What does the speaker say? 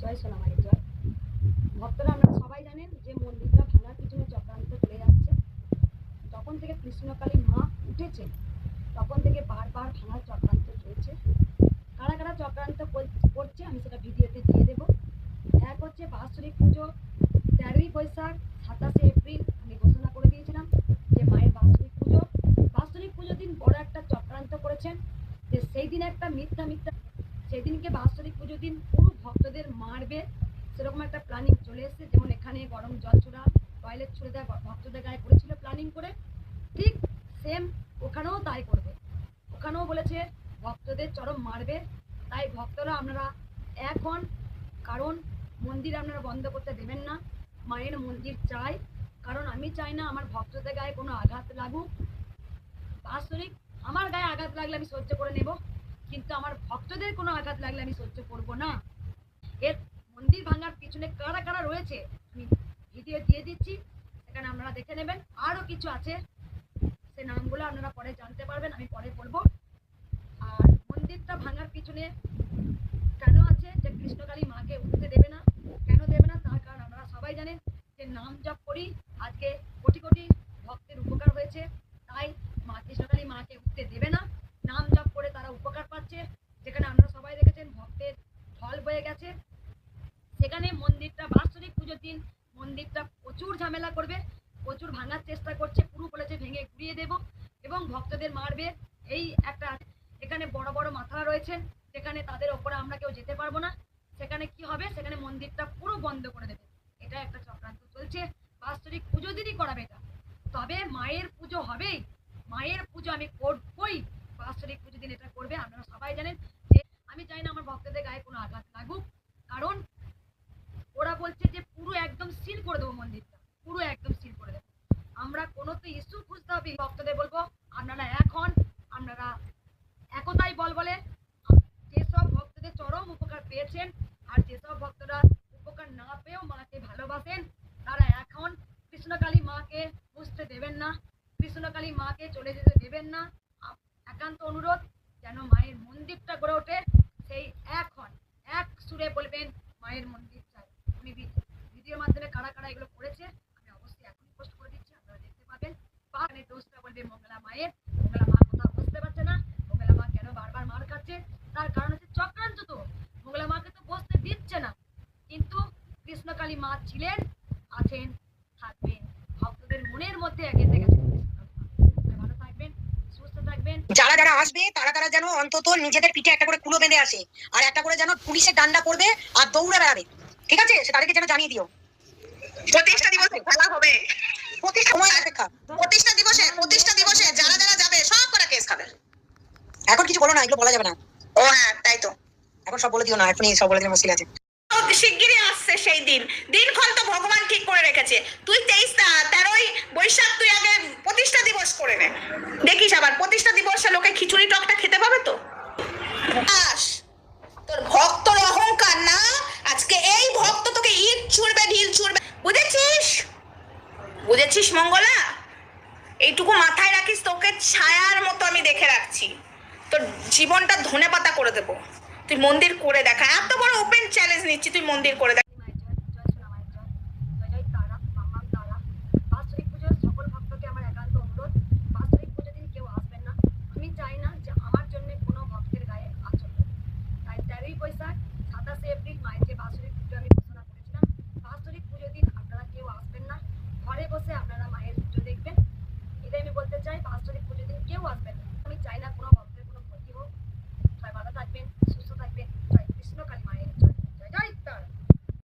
জয় সোনা মায়ের জয়। ভক্তরা আপনারা সবাই জানেন যে মন্দিরটা ভাঙার পিছনে চক্রান্ত চলে যাচ্ছে। যখন থেকে কৃষ্ণকালী মা উঠেছে, তখন থেকে বারবার ভাঙার চক্রান্ত চলছে। কারা কারা চক্রান্ত করছে, আমি সেটা ভিডিওতে দিয়ে দেবো। এক হচ্ছে বাৎসরিক পুজো, তেরোই বৈশাখ, সাতাশে এপ্রিল, আমি ঘোষণা করে দিয়েছিলাম যে মায়ের বাৎসরিক পুজো। বাৎসরিক পুজোর দিন বড় একটা চক্রান্ত করেছেন যে সেই দিন একটা মিথ্যা মিথ্যা সেদিনকে বাৎসরিক পুজোর দিন পুরো ভক্তদের মারবে। সেরকম একটা প্ল্যানিং চলে এসেছে। যেমন এখানে গরম জল ছোড়া টয়লেট ছুড়ে দেওয়া ভক্তদের গায়ে করেছিল প্ল্যানিং করে। ঠিক সেম ওখানেও তাই করবে। ওখানেও বলেছে, ভক্তদের চরম মারবে। তাই ভক্তরা আপনারা এখন কারণ মন্দির আপনারা বন্ধ করতে দেবেন না। মায়ের মন্দির চাই। কারণ আমি চাই না আমার ভক্তদের গায়ে কোনো আঘাত লাগুক। বাৎসরিক আমার গায়ে আঘাত লাগলে আমি সহ্য করে নেব। কিন্তু আমার ভক্তদের কোনো আঘাত লাগলে আমি সহ্য করব না। এর মন্দির ভাঙার পিছনে কারা কারা রয়েছে? আমি ভিডিও দিয়ে দিচ্ছি। সেখানে আপনারা দেখে নেবেন। আরও কিছু আছে। সে নামগুলো আপনারা পরে জানতে পারবেন, আমি পরে বলব। আর মন্দিরটা ভাঙার পিছনে কেন আছে? যে কৃষ্ণকালী মাকে উঠতে দেবে না, কেন দেবে না? তার কারণ আপনারা সবাই জানেন যে নাম জপ করি, আজকে কোটি কোটি ভক্তের উপকার হয়েছে তাই মা কৃষ্ণকালী মাকে উঠতে দেবে না নাম জপ করে তারা উপকার পাচ্ছে যেখানে আপনারা সবাই দেখেছেন ভক্তের ঢল বয়ে গেছে সেখানে মন্দিরটা বাৎসরিক পুজোর দিন মন্দিরটা প্রচুর ঝামেলা করবে, প্রচুর ভাঙার চেষ্টা করছে, পুরো বলেছে ভেঙে ঘুরিয়ে দেব এবং ভক্তদের মারবে। এই একটা এখানে বড় বড় মাথা রয়েছে, সেখানে তাদের ওপরে আমরা কেউ যেতে পারব না। সেখানে কি হবে? সেখানে মন্দিরটা পুরো বন্ধ করে দেবে। এটা একটা চক্রান্ত চলছে। বাৎসরিক পুজো দিনই করাবে এটা। তবে মায়ের পুজো হবেই। মায়ের পুজো আমি করবই। বাৎসরিক পুজো দিন এটা করবে, আপনারা সবাই জানেন। যে আমি চাই না আমার ভক্তদের গায়ে কোনো আঘাত লাগুক কারণ ওরা বলছে যে পুরো একদম সিল করে দেবো মন্দিরটা পুরো একদম সিল করে দেবো আমরা কোনো তো ইস্যু খুঁজতে ভক্তদের বলব, আপনারা এখন আপনারা একতাই বল বলে যেসব ভক্তদের চরম উপকার পেয়েছেন, আর যেসব ভক্তরা উপকার না পেয়েও মাকে ভালোবাসেন, তারা এখন কৃষ্ণকালী মাকে বুঝতে দেবেন না, কৃষ্ণকালী মাকে চলে যেতে দেবেন না। একান্ত অনুরোধ, যেন মায়ের মন্দিরটা গড়ে ওঠে, সেই এখন এক সুরে বলবেন, মায়ের মন্দির চাই। আমি ভিডিওর মাধ্যমে কারা কারা এগুলো করেছে, আমি অবশ্যই এখনই পোস্ট করে দিচ্ছি, আপনারা দেখতে পাবেন। যারা যারা আসবে, তারা তারা যেন অন্তত নিজেদের পিঠে একটা করে কুলো বেঁধে আসে। আর একটা করে যেন পুলিশের ডান্ডা করবে আর দৌড়ে বেড়াবে ঠিক আছে? সে তাদেরকে যেন জানিয়ে দিও। প্রতিষ্ঠা দিবসে খেলা হবে প্রতি সময় অপেক্ষা প্রতিষ্ঠা দিবসে প্রতিষ্ঠা দিবসে যারা যারা যাবে সব করে কেস খাবে এখন কিছু বলো না এগুলো বলা যাবে না। ও হ্যাঁ তাই তো। এখন সব বলে দিও না এখনই সব বলে দিলে মুশকিল আছে। শিগগিরই আসছে সেই দিন। দিনক্ষণ তো ভগবান ঠিক করে রেখেছে। তুই তেইশ না তেরোই বৈশাখ তুই আগে প্রতিষ্ঠা দিবস করে নে। দেখিস আবার প্রতিষ্ঠা দিবসে লোকে খিচুড়ি টকটা খেতে পাবে তো? আস তোর ভক্তর অহংকার না? আজকে এই ভক্ত তোকে ইট ছুড়বে ঢিল ছুড়বে। বুঝেছিস? বুঝেছিস মঙ্গলা? এইটুকু মাথায় রাখিস তোকে ছায়ার মতো আমি দেখে রাখছি। তোর জীবনটা ধনে পাতা করে দেবো। তুই মন্দির করে দেখা। এত বড় ওপেন চ্যালেঞ্জ নিচ্ছি, তুই মন্দির করে দেখা।